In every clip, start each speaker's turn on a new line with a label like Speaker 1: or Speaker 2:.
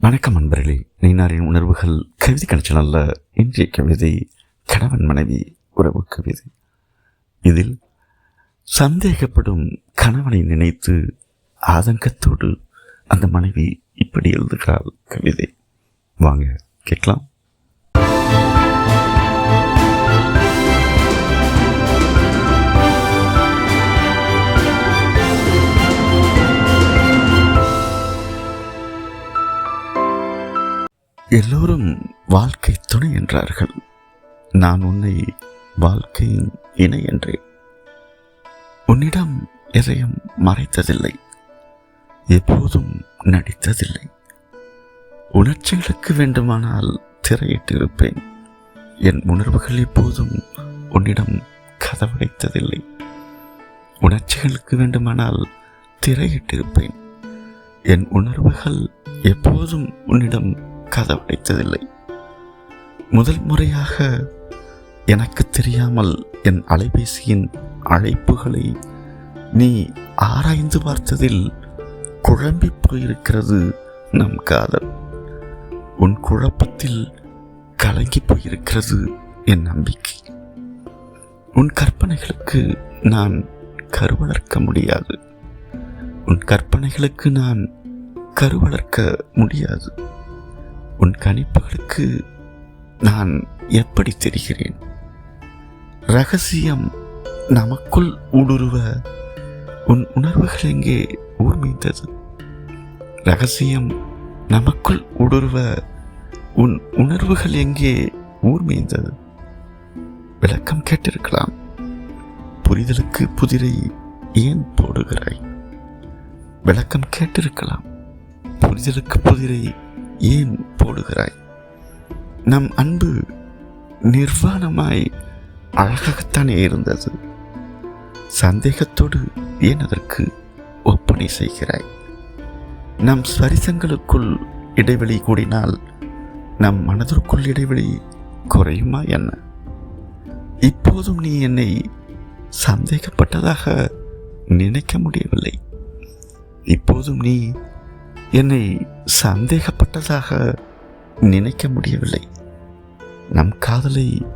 Speaker 1: வணக்கம் நண்பர்களே. நீனாரின் உணர்வுகள் கவிதை கணிச்சல் இன்றைய கவிதை கணவன் மனைவி உறவு கவிதை. இதில் சந்தேகப்படும் கணவனை நினைத்து ஆதங்கத்தோடு அந்த மனைவி இப்படி எழுதுகிறாள் கவிதை. வாங்க கேட்கலாம். எல்லோரும் வாழ்க்கை துணை என்றார்கள். நான் உன்னை வாழ்க்கையின் இணை என்றேன் உன்னிடம் எதையும் மறைத்ததில்லை. எப்போதும் நடித்ததில்லை. உணர்ச்சிகளுக்கு வேண்டுமானால் திரையிட்டிருப்பேன். என் உணர்வுகள் எப்போதும் உன்னிடம் கதவடைத்ததில்லை. உணர்ச்சிகளுக்கு வேண்டுமானால் திரையிட்டிருப்பேன். என் உணர்வுகள் எப்போதும் உன்னிடம் கதவடைத்ததில்லை முதல் முறையாக எனக்கு தெரியாமல் என் அலைபேசியின் அழைப்புகளை நீ ஆராய்ந்து பார்த்ததில் குழம்பி போயிருக்கிறது நம் காதல். உன் குழப்பத்தில் கலங்கி போயிருக்கிறது என் நம்பிக்கை. உன் கற்பனைகளுக்கு நான் கருவளர்க்க முடியாது. உன் கற்பனைகளுக்கு நான் கருவளர்க்க முடியாது. உன் கணிப்புகளுக்கு நான் எப்படி தெரிகிறேன்? ரகசியம் நமக்குள் ஊடுருவ உன் உணர்வுகள் எங்கே ஊர்மீந்தது ரகசியம் நமக்குள் ஊடுருவ உன் உணர்வுகள் எங்கே ஊர்மீந்தது விளக்கம் கேட்டிருக்கலாம். புரிதலுக்கு புதிரை ஏன் போடுகிறாய்? விளக்கம் கேட்டிருக்கலாம். புரிதலுக்கு புதிரை ஏன் போடுகிறாய்? நம் அன்பு நிர்வாணமாய் அழகாகத்தானே இருந்தது. சந்தேகத்தோடு ஏன் அதற்கு ஒப்பனை செய்கிறாய்? நம் ஸ்வரிசங்களுக்குள் இடைவெளி கூடினால் நம் மனதிற்குள் இடைவெளி குறையுமா என்ன? இப்போதும் நீ என்னை சந்தேகப்பட்டதாக நினைக்க முடியவில்லை. இப்போதும் நீ என்னை சந்தேகப்பட்டதாக நினைக்க முடியவில்லை. நம் காதலை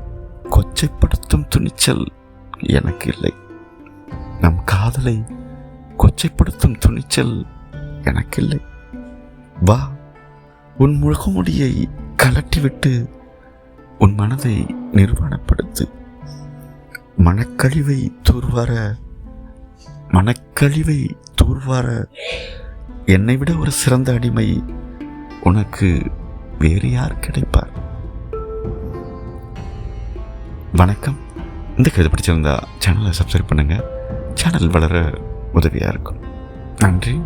Speaker 1: கொச்சைப்படுத்தும் துணிச்சல் எனக்கு இல்லை. நம் காதலை கொச்சைப்படுத்தும் துணிச்சல் எனக்கில்லை வா உன் முழுகுமுடியை கலட்டிவிட்டு உன் மனதை நிர்வாணப்படுத்து. மனக்கழிவை தூர்வார மனக்கழிவை தூர்வார என்னை விட ஒரு சிறந்த அடிமை உனக்கு வேறு யார் கிடைப்பார்? வணக்கம். இந்த கவிதை பிடிச்சிருந்தா சேனலை சப்ஸ்கிரைப் பண்ணுங்கள் சேனல் வளர உதவியாக இருக்கும். நன்றி.